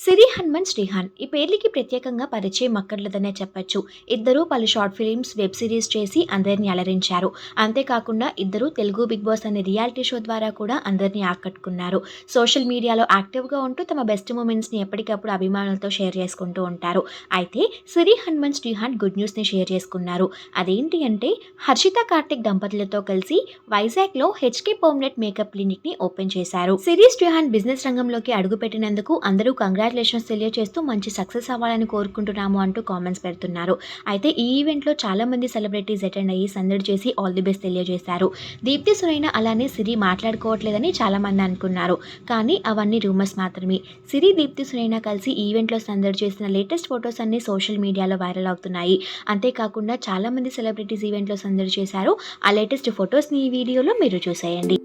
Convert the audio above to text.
సిరి హన్మన్ శ్రీహాన్. ఈ పేర్లకి ప్రత్యేకంగా పరిచయం అక్కర్లేదనే చెప్పొచ్చు. ఇద్దరూ పలు షార్ట్ ఫిలిమ్స్ వెబ్ సిరీస్ చేసి అందరినీ అలరించారు. అంతేకాకుండా ఇద్దరు తెలుగు బిగ్ బాస్ అనే రియాలిటీ షో ద్వారా కూడా అందరినీ ఆకట్టుకున్నారు. సోషల్ మీడియాలో యాక్టివ్గా ఉంటూ తమ బెస్ట్ మూమెంట్స్ని ఎప్పటికప్పుడు అభిమానులతో షేర్ చేసుకుంటూ ఉంటారు. అయితే సిరి హన్మన్ శ్రీహాన్ గుడ్ న్యూస్ని షేర్ చేసుకున్నారు. అదేంటి అంటే హర్షిత కార్తిక్ దంపతులతో కలిసి వైజాగ్లో హెచ్కే పర్మనెంట్ మేకప్ క్లినిక్ని ఓపెన్ చేశారు. సిరి శ్రీహాన్ బిజినెస్ రంగంలోకి అడుగుపెట్టినందుకు అందరూ కంగ్రాచులేషన్స్ తెలియజేస్తూ మంచి సక్సెస్ అవ్వాలని కోరుకుంటున్నాము అంటూ కామెంట్స్ పెడుతున్నారు. అయితే ఈ ఈవెంట్లో చాలామంది సెలబ్రిటీస్ అటెండ్ అయ్యి సందడి చేసి ఆల్ ది బెస్ట్ తెలియజేశారు. దీప్తి సురైన అలానే సిరి మాట్లాడుకోవట్లేదని చాలామంది అనుకున్నారు. కానీ అవన్నీ రూమర్స్ మాత్రమే. సిరి దీప్తి సురైన కలిసి ఈవెంట్లో సందడి చేసిన లేటెస్ట్ ఫొటోస్ అన్ని సోషల్ మీడియాలో వైరల్ అవుతున్నాయి. అంతేకాకుండా చాలామంది సెలబ్రిటీస్ ఈవెంట్లో సందడి చేశారు. ఆ లేటెస్ట్ ఫొటోస్ని ఈ వీడియోలో మీరు చూసేయండి.